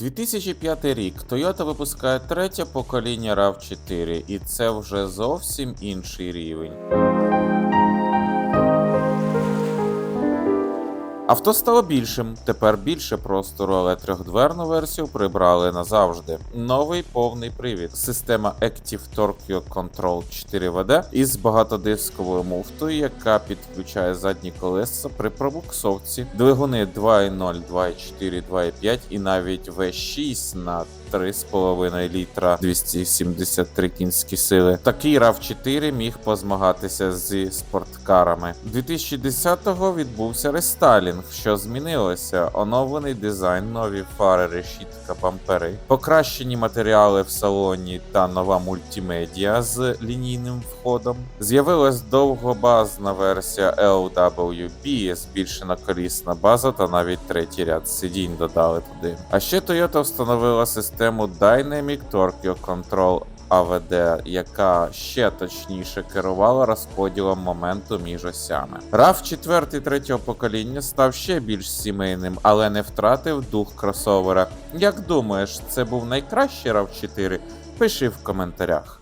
2005 рік Toyota випускає третє покоління RAV4, і це вже зовсім інший рівень. Авто стало більшим, тепер більше простору, але трьохдверну версію прибрали назавжди. Новий повний привід. Система Active Torque Control 4WD із багатодисковою муфтою, яка підключає задні колеса при пробуксовці, двигуни 2.0, 2.4, 2.5 і навіть V6 на 3,5 літра 273 кінські сили. Такий RAV4 міг позмагатися зі спорткарами. 2010-го відбувся рестайлінг, що змінилося. Оновлений дизайн, нові фари, решітка, бампери, покращені матеріали в салоні та нова мультимедіа з лінійним входом. З'явилась довгобазна версія LWB, збільшена колісна база та навіть третій ряд сидінь додали туди. А ще Toyota встановила систему Dynamic Torque Control AVD, яка ще точніше керувала розподілом моменту між осями. RAV 4 третього покоління став ще більш сімейним, але не втратив дух кросовера. Як думаєш, це був найкращий RAV 4? Пиши в коментарях.